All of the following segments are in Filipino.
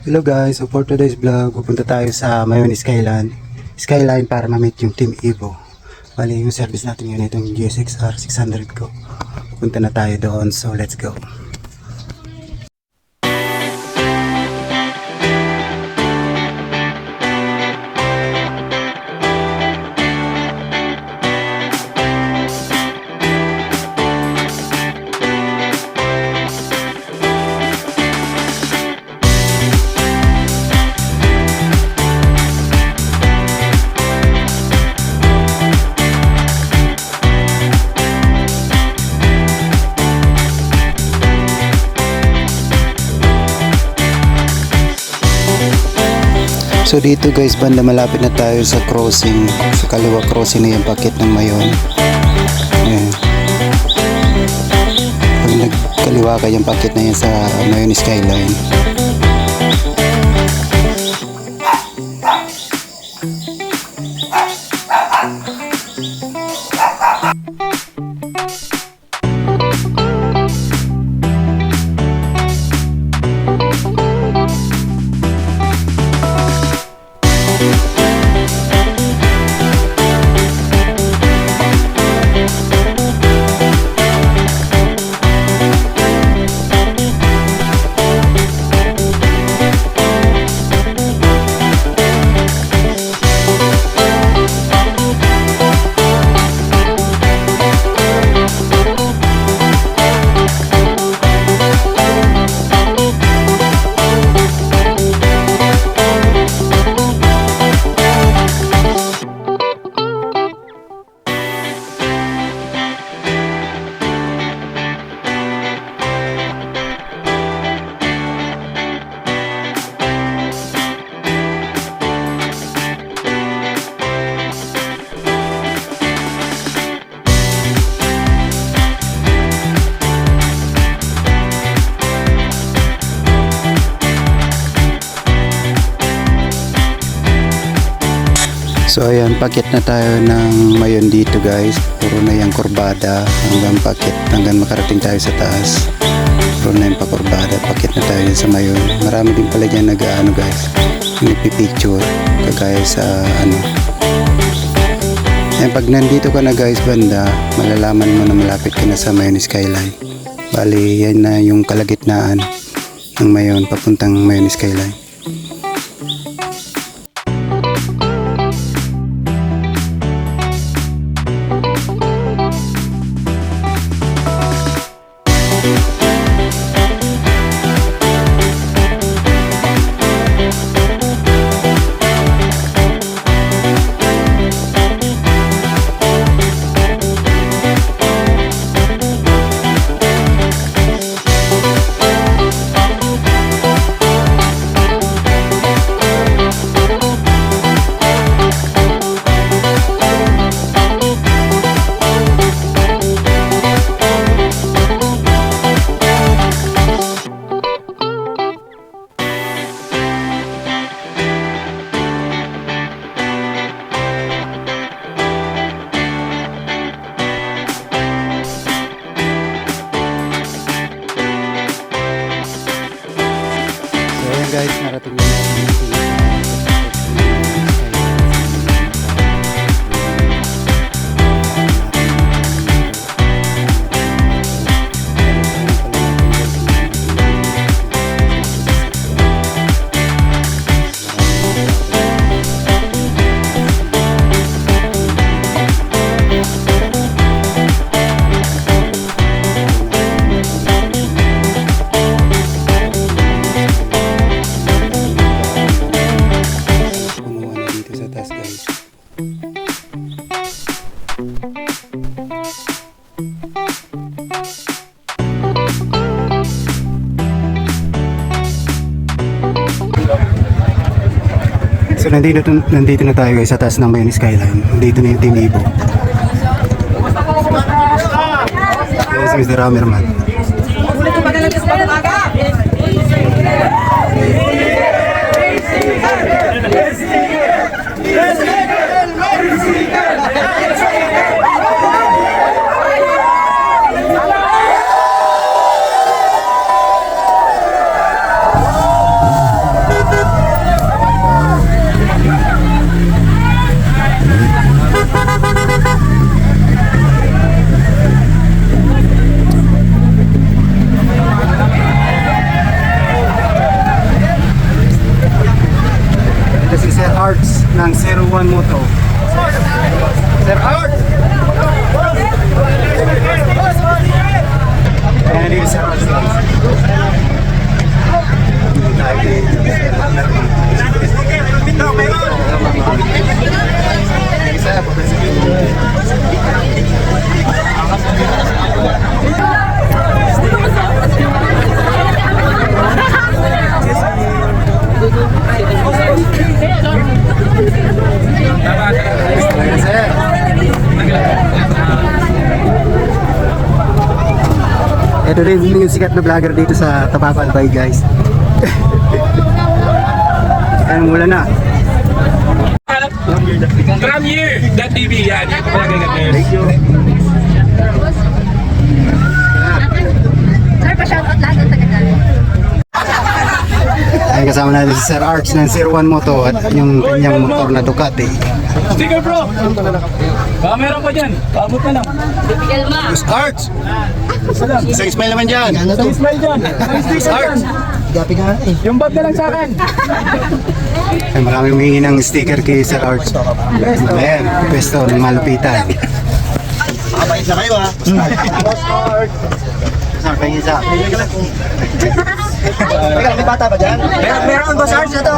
Hello guys, so for today's vlog, pupunta tayo sa Mayon Skyline. Skyline para ma-meet yung Team Evo. Bali yung service natin yun itong GSXR 600 ko. Pupunta na tayo doon, so let's go. So dito guys, banda malapit na tayo sa crossing. Sa kaliwa crossing na yung paket ng Mayon. Ayan. Pag nagkaliwa ka yung paket na yan sa Mayon Skyline. So ayan, pakit na tayo ng mayon dito guys. Puro na yung kurbada hanggang pakit hanggang makarating tayo sa taas. Puro na yung pakurbada. Pakit na tayo sa mayon. Marami din pala dyan nag ano guys. Nagpipicture. Kagaya sa ano. Ayan, pag nandito ka na guys banda, malalaman mo na malapit ka na sa mayon skyline. Bali, yan na yung kalagitnaan ng mayon papuntang mayon skyline. Nandito, nandito na tayo guys sa taas ng Mayon Skyline. Nandito na yung Team Ibo. Yes, Mr. Ramerman. Ng 01 Moto. Sir Art! Ayan dito Sir Art. Sir. Ito rin yung sikat na vlogger dito sa Tabaco Albay guys. Ayan, mula na. From here, that TV, yan. Yung palagay ka Sir, pa-shoutout lahat ng taga-dali. Ayan, kasama natin si Sir Arch ng 01 Moto at yung kanyang motor na Ducati. Sticker bro! Baka meron pa dyan. Paabot na lang. Arch! Isang smile naman dyan. Smile dyan. Sticker dyan. Yung bag na lang sa akin. Ay, maraming humingi ng sticker kay Sir Arch. Ayan, pwesto ng malupitan. Mabait na kayo ha. Saan kayo isa? Teka, may bata ba dyan? Meron, meron ba Sarge? Ito.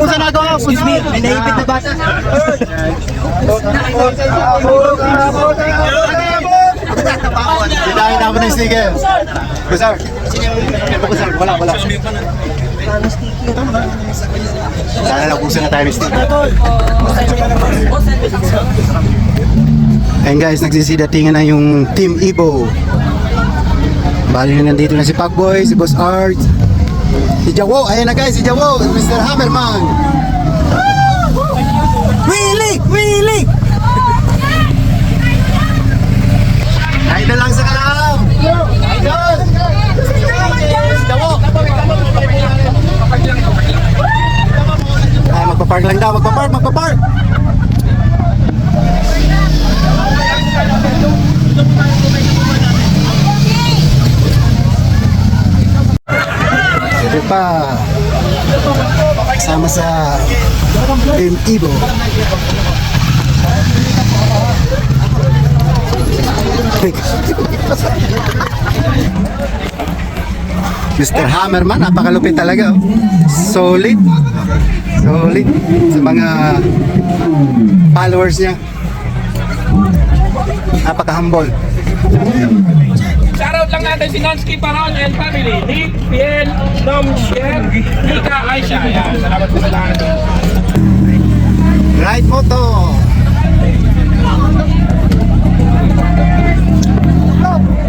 Kung saan ako? Kunsmir. May naipit na bata. Kinahin namin ng sticker. Kusar. Kusar, wala, wala. Sana napusan na tayo ng sticker. Ayun guys, nagsisidatingan na yung Team Ibo. Bali na nandito na si Pacboy, si Boss Art, si Jawo. Ayun na guys, si Jawo, Mr. Hammerman. Willy! Willy! Idol lang sa kalam! Idol! Jawo! Ay, magpapark lang daw, magpapark, magpapark! Pa. Kasama sa Team Ibo. Mr. Hammerman, napakalupit talaga. oh. Solid. Solid. Sa mga followers niya. Napaka-humble. Shoutout lang natin si Nonsky Paron and family. Nick, Piel, Dom, Sher, Mika, Aisha. Yan, salamat po sa lahat. Right photo.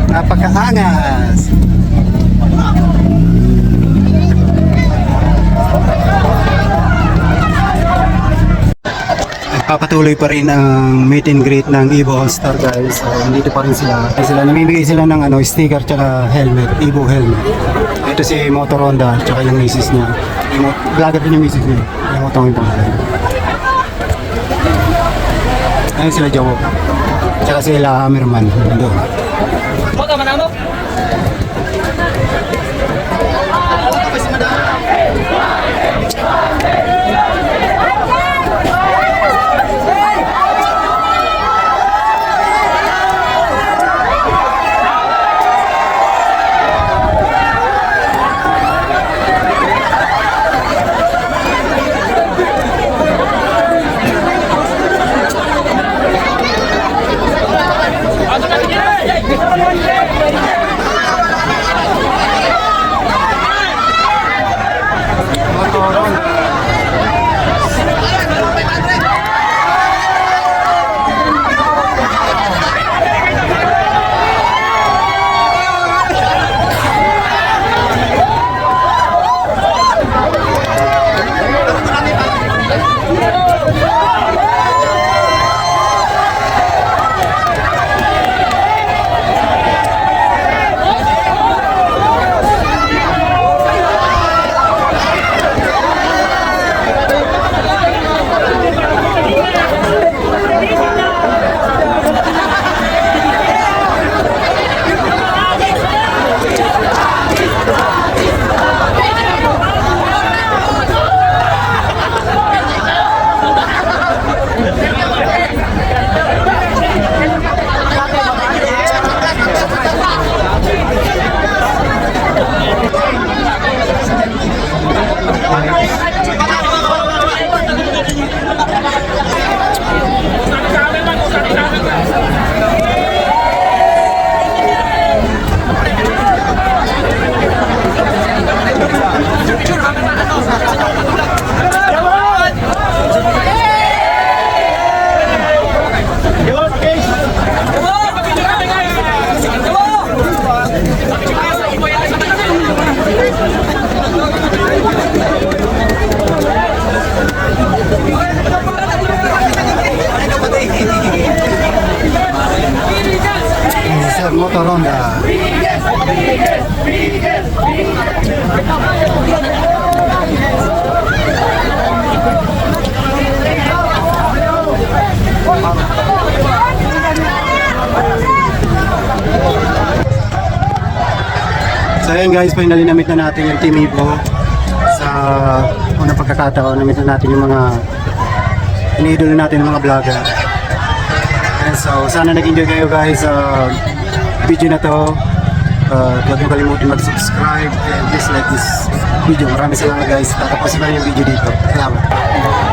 Napakaangas. Nagpapatuloy pa rin ang meet and greet ng Evo All-Star guys. So, nandito pa rin sila. sila. Namimigay sila ng ano, sticker tsaka helmet, Evo helmet. Ito si Motor Honda tsaka yung misis niya. Yung vlogger din yung misis niya. Yung mo yung pangalan. Ayun sila Jawo. Tsaka sila Hammerman. Doon. So ayun guys, finally na-meet na natin yung Team Ipo. Sa unang pagkakataon, na-meet na natin yung mga iniidolo natin, yung mga vlogger. And so, sana nag-enjoy kayo guys sa video na to. Uh, huwag niyo kalimutan mag-subscribe and please like this video. Maraming salamat guys. Tatapusin na yung video dito. Salamat.